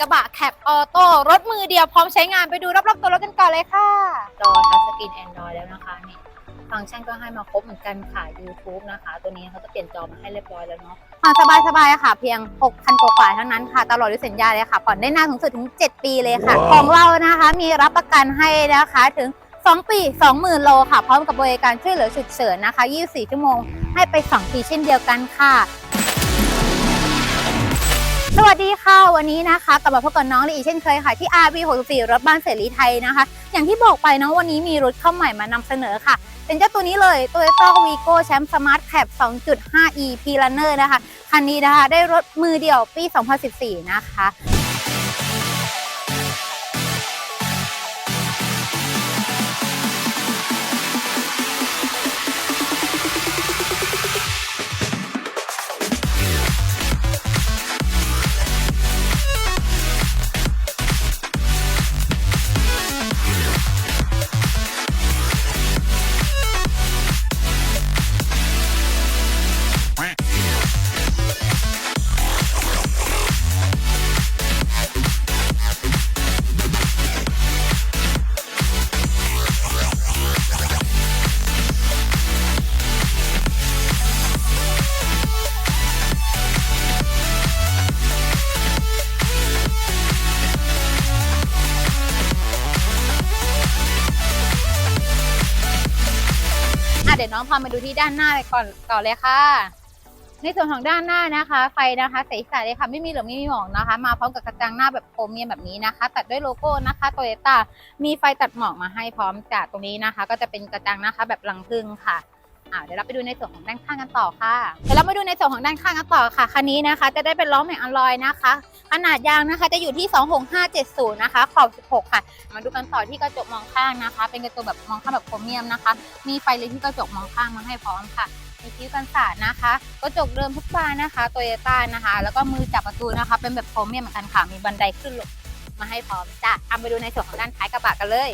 กระบะแคปออโต้รถมือเดียวพร้อมใช้งานไปดูรอบๆตัวรถกันก่อนเลยค่ะจอทัชสกรีน Android แล้วนะคะนี่ฟังก์ชันก็ให้มาครบเหมือนกันค่ะ YouTube นะคะ ตัวนี้เขาจะเปลี่ยนจอมาให้เรียบร้อยแล้วเนาะผ่อนสบายๆค่ะ เพียง 6,000กว่าๆเท่านั้นค่ะ ตลอดด้วยสัญญาเลยค่ะ ผ่อนได้นานสูงสุดถึง 7 ปีเลยค่ะ ของเรานะคะมีรับประกันให้นะคะถึง 2 ปี 20,000 โลค่ะ พร้อมกับบริการช่วยเหลือฉุกเฉินนะคะ 24 ชั่วโมงให้ไป 2 ปีเช่นเดียวกันค่ะส วัสดีค่ะ วันนี้นะคะกลับมาพบกับน้องลีอีกเช่นเคยค่ะ ที่ RV 64รถบ้านเสรีไทยนะคะ อย่างที่บอกไปเนาะวันนี้มีรถเข้าใหม่มานำเสนอค่ะ เป็นเจ้าตัวนี้เลย Toyota Vigo Champ Smart Cab 2.5e P Runner นะคะ คันนี้นะคะได้รถมือเดียวปี 2014 นะคะ พามาดูที่ด้านหน้าไปก่อนก่อนเลยค่ะ ในส่วนของด้านหน้านะคะ ไฟนะคะใสๆเลยค่ะไม่มีเหลืองไม่มีหมองนะคะ มาพร้อมกับกระจังหน้าแบบโครเมียมแบบนี้นะคะ ตัดด้วยโลโก้นะคะโตโยต้ามีไฟตัดหมอกมาให้พร้อมจากตรงนี้นะคะ ก็จะเป็นกระจังนะคะแบบลังพึ่งค่ะ อ่าเดี๋ยวเราไปดูในส่วนของด้านข้างกันต่อค่ะ เดี๋ยวเรามาดูในส่วนของด้านข้างกันต่อค่ะ คันนี้นะคะ จะได้เป็นล้อแม็กอลลอยนะคะ ขนาดยางนะคะจะอยู่ที่ 26570 นะคะ ขอบ 16 ค่ะ มาดูกันต่อที่กระจกมองข้างนะคะ เป็นกระจกแบบมองข้างแบบโครเมียมนะคะ มีไฟเลยที่กระจกมองข้างมาให้พร้อมค่ะมีคิ้วกันสาดนะคะ กระจกเดิมทุกบานนะคะโตโยต้านะคะ แล้วก็มือจับประตูนะคะ เป็นแบบโครเมียมเหมือนกันค่ะ มีบันไดขึ้นลงมาให้พร้อมจ้ะเอาไปดูในส่วนของด้านท้ายกระบะกันเลย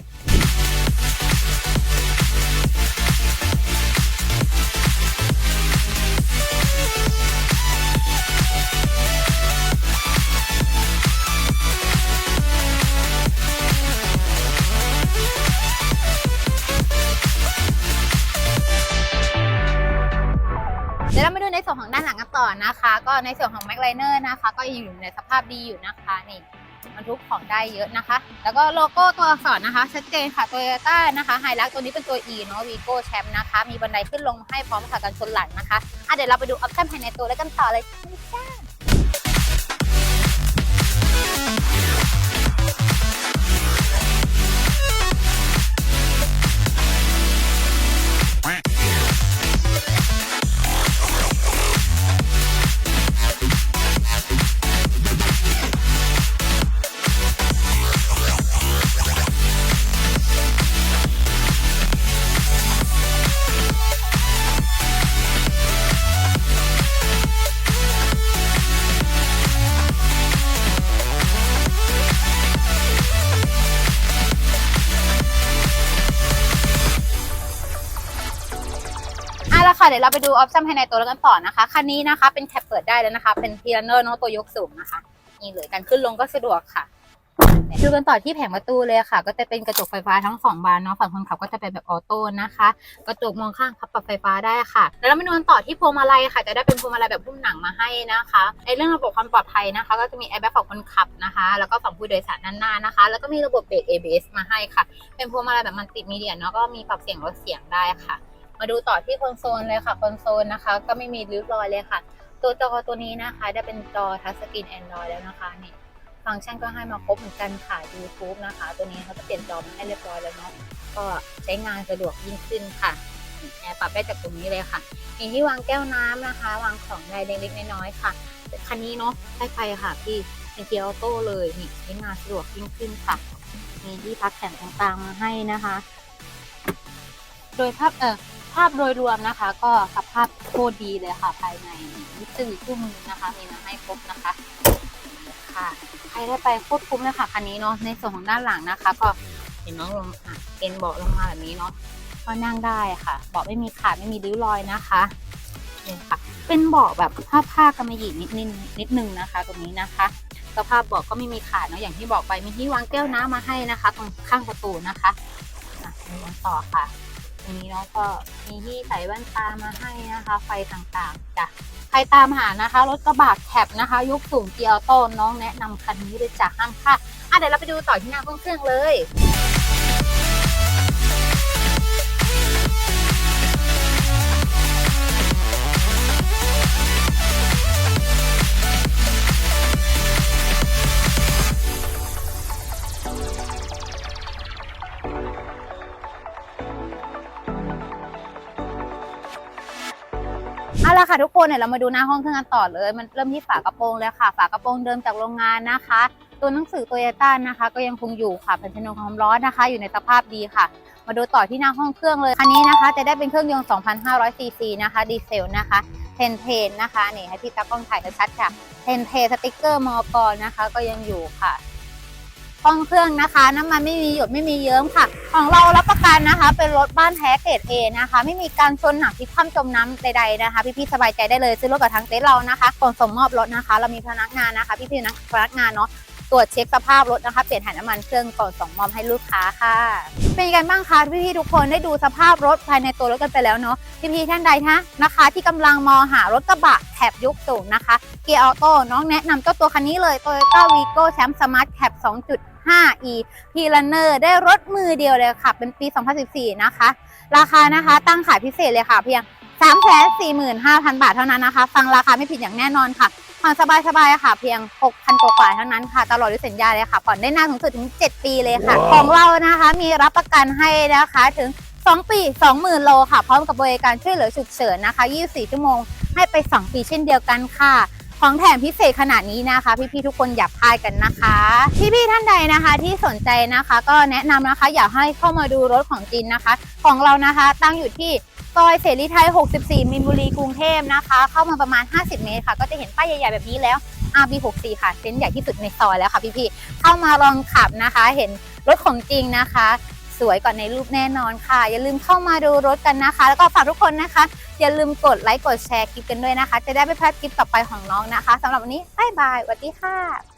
ด้านหลังกันต่อนะคะ ก็ในส่วนของแม็กไลเนอร์นะคะ ก็ยังอยู่ในสภาพดีอยู่นะคะนี่บรรทุกของได้เยอะนะคะ แล้วก็โลโก้ตัวอักษรนะคะ ชัดเจนค่ะโตโยต้านะคะไฮรักตัวนี้เป็นตัว E เนาะวีโก้แชมป์นะคะ มีบันไดขึ้นลงให้พร้อมค่ะกันชนหลังนะคะอะเดี๋ยวเราไปดูออปชั่นภายในตัวแล้วกันต่อเลยจ้า เดี๋ยวเราไปดูออปชั่นภายในตัวแล้วกันต่อนะคะ คันนี้นะคะเป็นแคปเปิดได้แล้วนะคะ เป็นพีรันเนอร์เนาะตัวยกสูงนะคะ นี่เลยการขึ้นลงก็สะดวกค่ะดูกันต่อที่แผงประตูเลยค่ะ ก็จะเป็นกระจกไฟฟ้าทั้งสองบานเนาะฝั่งคนขับก็จะเป็นแบบออโต้นะคะ กระจกมองข้างพับปรับไฟฟ้าได้ค่ะ แล้วเรามาดูกันต่อที่พวงมาลัยค่ะ จะได้เป็นพวงมาลัยแบบหุ้มหนังมาให้นะคะในเรื่องระบบความปลอดภัยนะคะ ก็จะมีแอร์แบ็กฝั่งคนขับนะคะ แล้วก็ฝั่งผู้โดยสารด้านหน้านะคะ แล้วก็มีระบบเบรก ABS มาให้ค่ะ เป็นพวงมาลัยแบบมัลติดมีเดียเนาะก็มีปรับเสียงลดเสียงได้ค่ะ มาดูต่อที่คอนโซลเลยค่ะคอนโซลนะคะ ก็ไม่มีริ้วรอยเลยค่ะ ตัวจอตัวนี้นะคะได้เป็นจอทัชสกรีน Android แล้วนะคะนี่ฟังก์ชันก็ให้มาครบเหมือนกันค่ะ YouTube นะคะ ตัวนี้เขาจะเปลี่ยนจอมาให้เรียบร้อยแล้วเนาะก็ใช้งานสะดวกยิ่งขึ้นค่ะแอร์ปรับได้จากตรงนี้เลยค่ะมีที่วางแก้วน้ำนะคะ วางของได้เล็กๆน้อยๆค่ะคันนี้เนาะใช้ไฟค่ะพี่เป็นเกียร์ออโต้เลยนี่ใช้งานสะดวกยิ่งขึ้นค่ะ มีที่พักแขนต่างๆมาให้นะคะ โดยภาพเออาพโดยรวมนะคะ ก็สภาพโคตรดีเลยค่ะ ภายในมิตรคู่มนะคะ มีมาให้ครบนะคะค่ะ ใครได้ไปโคตรคุ้มเลยค่ะคันนี้เนาะในส่วนของด้านหลังนะคะ ก็เห็นน้องลงอะเอ็นเบาะลงมาแบบนี้เนาะก็นั่งได้ค่ะเบาะไม่มีขาดไม่มีริ้วรอยนะคะนี่ค่ะ เป็นเบาะแบบผ้าผ้ากำมะหยี่นิดนิดนิดนึงนะคะ ตรงนี้นะคะสภาพเบอกก็ไม่มีขาดเนาะอย่างที่บอกไปมีที่วางแก้วน้ำมาให้นะคะ ตรงข้างประตูนะคะอะดูกันต่อค่ะ นี้เนาะก็มีที่ใส่แว่นตามาให้นะคะ ไฟต่างๆจ้ะใครตามหานะคะ รถกระบะแคปนะคะยกสูงเกียร์ออโต้น้องแนะนำคันนี้เลยจ้ะห้ามพลาดอะเดี๋ยวเราไปดูต่อที่หน้าเครื่องเลย ละค่ะทุกคนเนี่ยเรามาดูหน้าห้องเครื่องกันต่อเลย มันเริ่มที่ฝากระโปรงเลยค่ะ ฝากระโปรงเดิมจากโรงงานนะคะ ตัวหนังสือโตโยต้านะคะ ก็ยังคงอยู่ค่ะเป็นชนวนความร้อนนะคะ อยู่ในสภาพดีค่ะ มาดูต่อที่หน้าห้องเครื่องเลยคันนี้นะคะ จะได้เป็นเครื่องยนต์ 2,500ซีซีนะคะดีเซลนะคะเทนเทนนะคะนี่ให้พี่ตากล้องถ่ายชัดๆค่ะเทนเทสติกเกอร์มอกรนะคะ ก็ยังอยู่ค่ะ ห้องเครื่องนะคะ น้ำมันไม่มีหยดไม่มีเยิ้มค่ะ ของเรารับประกันนะคะ เป็นรถบ้านแท้เกรดเอนะคะ ไม่มีการชนหนักพลิกคว่ำจมน้ำใดๆนะคะ พี่ๆสบายใจได้เลยซื้อรถกับทางเต็นท์เรานะคะก่อนส่งมอบรถนะคะ เรามีพนักงานนะคะ พี่ๆนักพนักงานเนาะ ตรวจเช็คสภาพรถนะคะ เปลี่ยนถ่ายน้ำมันเครื่องก่อนส่งมอบให้ลูกค้าค่ะ เป็นยังไงบ้างคะพี่ๆทุกคนได้ดูสภาพรถภายในตัวรถกันไปแล้วเนาะพี่ๆท่านใดนะนะคะ ที่กำลังมองหารถกระบะแคบยกสูงนะคะ เกียร์ออโต้น้องแนะนำเจ้าตัวคันนี้เลย Toyota Vigo Champ Smart Cap 2.5e p l a n n e r ได้รถมือเดียวเลยค่ะ เป็นปี 2014 นะคะ ราคานะคะตั้งขายพิเศษเลยค่ะเพียง345,000 บาทเท่านั้นนะคะ ฟังราคาไม่ผิดอย่างแน่นอนค่ะ ผ่อนสบายๆค่ะ เพียง 6,000กว่าๆเท่านั้นค่ะ ตลอดด้วยสัญญาเลยค่ะผ่อนได้นานสูงสุดถึง 7 ปีเลยค่ะ ของเรานะคะมีรับประกันให้นะคะถึง 2 ปี 20,000 โลค่ะ พร้อมกับบริการช่วยเหลือฉุกเฉินนะคะ 24 ชั่วโมงให้ไป 2 ปีเช่นเดียวกันค่ะ ของแถมพิเศษขนาดนี้นะคะ พี่ๆทุกคนอย่าพลาดกันนะคะ พี่ๆท่านใดนะคะที่สนใจนะคะ ก็แนะนำนะคะอยากให้เข้ามาดูรถของจินนะคะ ของเรานะคะตั้งอยู่ที่ซอยเสรีไทย 64 มินบุรีกรุงเทพนะคะ เข้ามาประมาณ 50 เมตรค่ะ ก็จะเห็นป้ายใหญ่ๆแบบนี้แล้ว RB64 ค่ะเต็นใหญ่ที่สุดในซอยแล้วค่ะพี่ๆเข้ามาลองขับนะคะ เห็นรถของจริงนะคะ สวยกว่าในรูปแน่นอนค่ะ อย่าลืมเข้ามาดูรถกันนะคะ แล้วก็ฝากทุกคนนะคะ อย่าลืมกดไลค์กดแชร์คลิปกันด้วยนะคะ จะได้ไม่พลาดคลิปต่อไปของน้องนะคะสำหรับวันนี้บ๊ายบายสวัสดีค่ะ